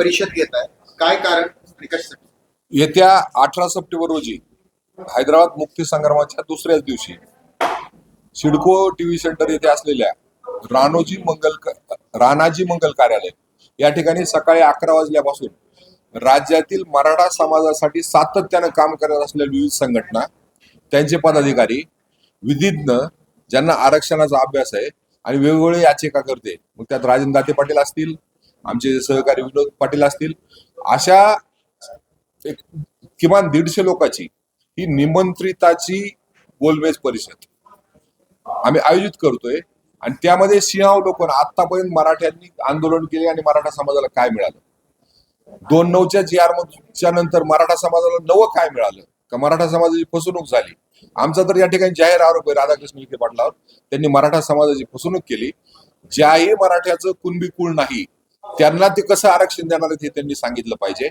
परिषद घेत आहे. काय कारण आणि कशासाठी येत्या अठरा सप्टेंबर रोजी हैदराबाद मुक्ती संग्रामाच्या दुसऱ्याच दिवशी सिडको टीव्ही सेंटर येथे असलेल्या रानोजी मंगल राणाजी मंगल कार्यालय या ठिकाणी सकाळी अकरा वाजल्यापासून राज्यातील मराठा समाजासाठी सातत्यानं काम करत असलेल्या विविध संघटना त्यांचे पदाधिकारी विधिज्ञ ज्यांना आरक्षणाचा अभ्यास आहे आणि वेगवेगळे याचिका करते. मग त्यात राजेंद्र दाते पाटील असतील आमचे सहकारी विनोद पाटील असतील अशा एक किमान दीडशे लोकांची ही निमंत्रिताची गोलमेज परिषद आम्ही आयोजित करतोय. आणि त्यामध्ये सिंहावलोकन आतापर्यंत मराठ्यांनी आंदोलन केले आणि मराठा समाजाला काय मिळालं? दोन नऊच्या जी आर च्या नंतर मराठा समाजाला नवं काय मिळालं? का मराठा समाजाची फसवणूक झाली? आमचा तर या ठिकाणी जाहीर आरोप आहे राधाकृष्ण विखे पाटलावर. त्यांनी मराठा समाजाची फसवणूक केली. ज्याही मराठ्याचं कुणबी कुळ नाही त्यांना ते कसं आरक्षण देणार आहेत हे त्यांनी सांगितलं पाहिजे.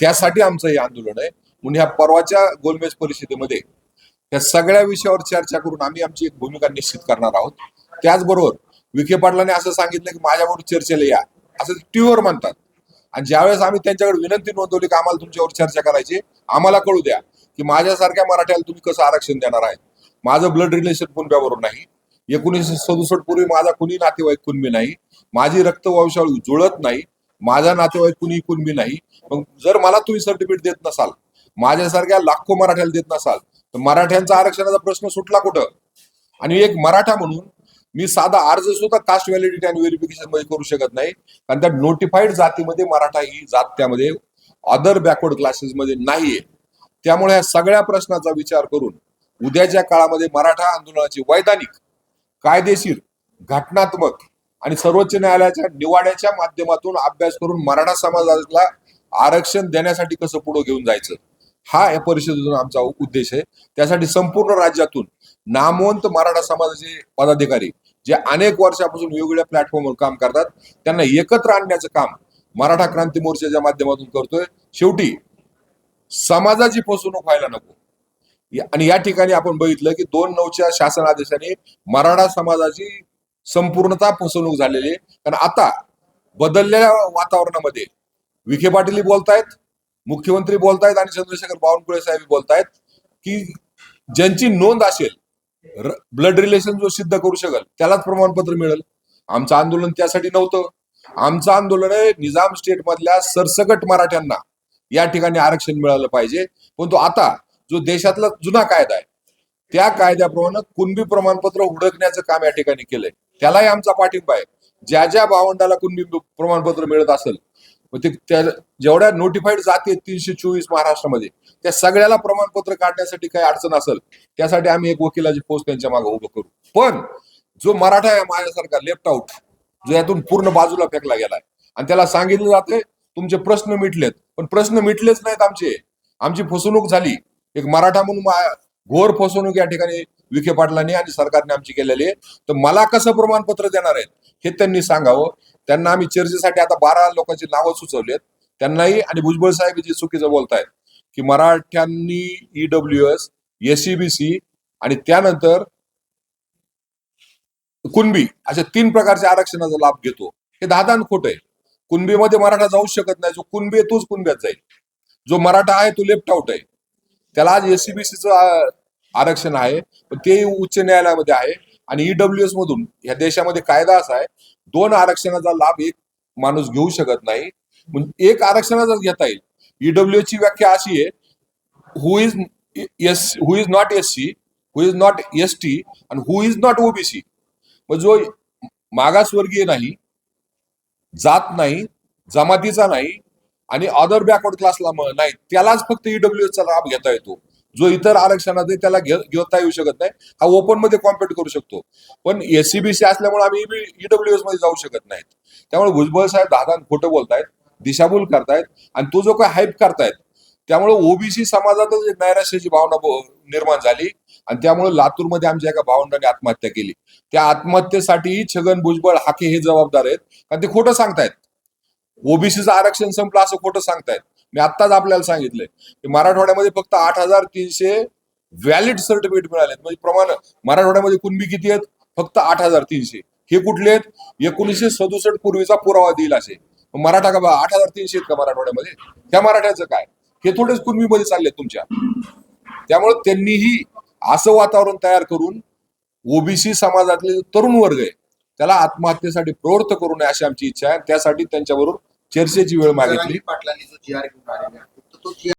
त्यासाठी आमचं हे आंदोलन आहे. म्हणून ह्या परवाच्या गोलमेज परिषदेमध्ये या सगळ्या विषयावर चर्चा करून आम्ही आमची एक भूमिका निश्चित करणार आहोत. त्याचबरोबर विखे पाटलांनी असं सांगितलं की माझ्याबरोबर चर्चेला या. असं टीव्हीवर म्हणतात. आणि ज्यावेळेस आम्ही त्यांच्याकडे विनंती नोंदवली की आम्हाला तुमच्यावर चर्चा करायची आम्हाला कळू द्या की माझ्यासारख्या मराठ्याला तुम्ही कसं आरक्षण देणार आहे. माझं ब्लड रिलेशन कुणब्याबरोबर नाही. एकोणीसशे सदुसष्ट पूर्वी माझा कुणी नातेवाईक कुणबी नाही माझी रक्तवंशावळी जुळत नाही माझा नातेवाईक कुणी कुणबी नाही. मग जर मला तुम्ही सर्टिफिकेट देत नसाल माझ्यासारख्या लाखो मराठ्याला देत नसाल तर मराठ्यांचा आरक्षणाचा प्रश्न सुटला कुठं? आणि एक मराठा म्हणून मी साधा अर्ज सुद्धा कास्ट व्हॅलिडिटी आणि व्हेरिफिकेशनमध्ये करू शकत नाही. कारण त्या नोटिफाईड जातीमध्ये मराठा ही जात त्यामध्ये अदर बॅकवर्ड क्लासेस मध्ये नाहीये. त्यामुळे या सगळ्या प्रश्नाचा विचार करून उद्याच्या काळामध्ये मराठा आंदोलनाची वैधानिक कायदेशीर घटनात्मक आणि सर्वोच्च न्यायालयाच्या निवाड्याच्या माध्यमातून अभ्यास करून मराठा समाजाला आरक्षण देण्यासाठी कसं पुढे घेऊन जायचं? हा या परिषदेतून आमचा उद्देश आहे. त्यासाठी संपूर्ण राज्यातून नामवंत मराठा समाजाचे पदाधिकारी जे अनेक वर्षापासून वेगवेगळ्या प्लॅटफॉर्मवर काम करतात त्यांना एकत्र आणण्याचं काम मराठा क्रांती मोर्चाच्या माध्यमातून करतोय. शेवटी समाजाची फसवणूक व्हायला नको. आणि या ठिकाणी आपण बघितलं की दोन नऊच्या शासन आदेशाने मराठा समाजाची संपूर्णता फसवणूक झालेली आहे. कारण आता बदललेल्या वातावरणामध्ये विखे पाटील बोलतायत मुख्यमंत्री बोलतायत आणि चंद्रशेखर बावनकुळे साहेब बोलतायत की ज्यांची नोंद असेल ब्लड रिलेशन जो सिद्ध करू शकेल त्यालाच प्रमाणपत्र मिळेल. आमचं आंदोलन त्यासाठी नव्हतं. आमचं आंदोलन आहे निजाम स्टेट मधल्या सरसकट मराठ्यांना या ठिकाणी आरक्षण मिळालं पाहिजे. परंतु आता जो देशातला जुना कायदा आहे त्या कायद्याप्रमाणे कुणबी प्रमाणपत्र उडकण्याचं काम या ठिकाणी केलंय. त्यालाही आमचा पाठिंबा आहे. ज्या ज्या भावंडाला कुणबी प्रमाणपत्र मिळत असेल ते त्या जेवढ्या नोटिफाईड जाती आहेत तीनशे चोवीस महाराष्ट्रामध्ये त्या सगळ्याला प्रमाणपत्र काढण्यासाठी काही अडचण असेल त्यासाठी आम्ही एक वकिलाची पोस्ट त्यांच्या मागे उभं करू. पण जो मराठा आहे माझ्यासारखा लेफ्ट आउट जो यातून पूर्ण बाजूला फेकला गेलाय आणि त्याला सांगितलं जाते तुमचे प्रश्न मिटलेत पण प्रश्न मिटलेच नाहीत आमचे. आमची फसवणूक झाली. एक मराठा म्हणून घोर फसवणूक या ठिकाणी विखे पाटलांनी आणि सरकारने आमची केलेली आहे. तर मला कसं प्रमाणपत्र देणार आहेत हे त्यांनी सांगावं. त्यांना आम्ही चर्चेसाठी आता बारा लोकांची नावं सुचवली त्यांनाही आणि भुजबळ साहेब जे चुकीचं बोलतायत की मराठ्यांनी ईडब्ल्यू एस एसईबीसी आणि त्यानंतर कुणबी अशा तीन प्रकारच्या आरक्षणाचा लाभ घेतो. हे दादान खोट आहे. कुणबीमध्ये मराठा जाऊ शकत नाही. जो कुणबी आहे तोच कुणब्यात जाईल. जो मराठा आहे तो लेफ्ट आउट आहे. त्याला आज एससीबीसीचं आरक्षण आहे पण ते उच्च न्यायालयामध्ये आहे. आणि ईडब्ल्यू एस मधून या देशामध्ये कायदा असा आहे दोन आरक्षणाचा लाभ एक माणूस घेऊ शकत नाही. म्हणजे एक आरक्षणाचाच घेता येईल. ईडब्ल्यू ची व्याख्या अशी आहे who is S who is not S C who is not S T आणि हु इज नॉट ओबीसी मग जो मागासवर्गीय नाही जात नाही जमातीचा नाही आणि अदर बॅकवर्ड क्लासला नाही त्यालाच फक्त ईडब्ल्यू चा लाभ घेता येतो. जो इतर आरक्षणात त्याला घेता येऊ शकत नाही. हा ओपनमध्ये कॉम्पिट करू शकतो. पण एससीबीसी असल्यामुळे आम्ही ईडब्ल्यू एसमध्ये जाऊ शकत नाहीत. त्यामुळे भुजबळ साहेब दादा खोटं बोलतायत दिशाभूल करतायत आणि तो जो काय हाईप करतायत त्यामुळे ओबीसी समाजातच एक नैराश्याची भावना निर्माण झाली आणि त्यामुळे लातूरमध्ये आमच्या एका भावंडाने आत्महत्या केली. त्या आत्महत्येसाठीही छगन भुजबळ हाके हे जबाबदार आहेत. कारण ते खोटं सांगतायत. ओबीसीचं आरक्षण संपलं असं खोटं सांगतायत. मी आत्ताच आपल्याला सांगितलंय की मराठवाड्यामध्ये फक्त आठ हजार तीनशे व्हॅलिड सर्टिफिकेट मिळालेत. म्हणजे प्रमाण मराठवाड्यामध्ये कुणबी किती आहेत? फक्त आठ हजार तीनशे. हे कुठले आहेत? एकोणीसशे सदुसष्ट पूर्वीचा पुरावा देईल असे. मराठा का बा आठ हजार तीनशे आहेत का मराठवाड्यामध्ये? त्या मराठ्याचं काय? हे थोडेच कुणबीमध्ये चालले तुमच्या. त्यामुळे त्यांनीही असं वातावरण तयार करून ओबीसी समाजातले तरुण वर्ग आहे त्याला आत्महत्येसाठी प्रवृत्त करू नये अशी आमची इच्छा आहे. त्यासाठी त्यांच्याबरोबर चर्चेची वेळ मागितली. पाटलांनी जो जी आर घेऊन आलेला आहे तो जी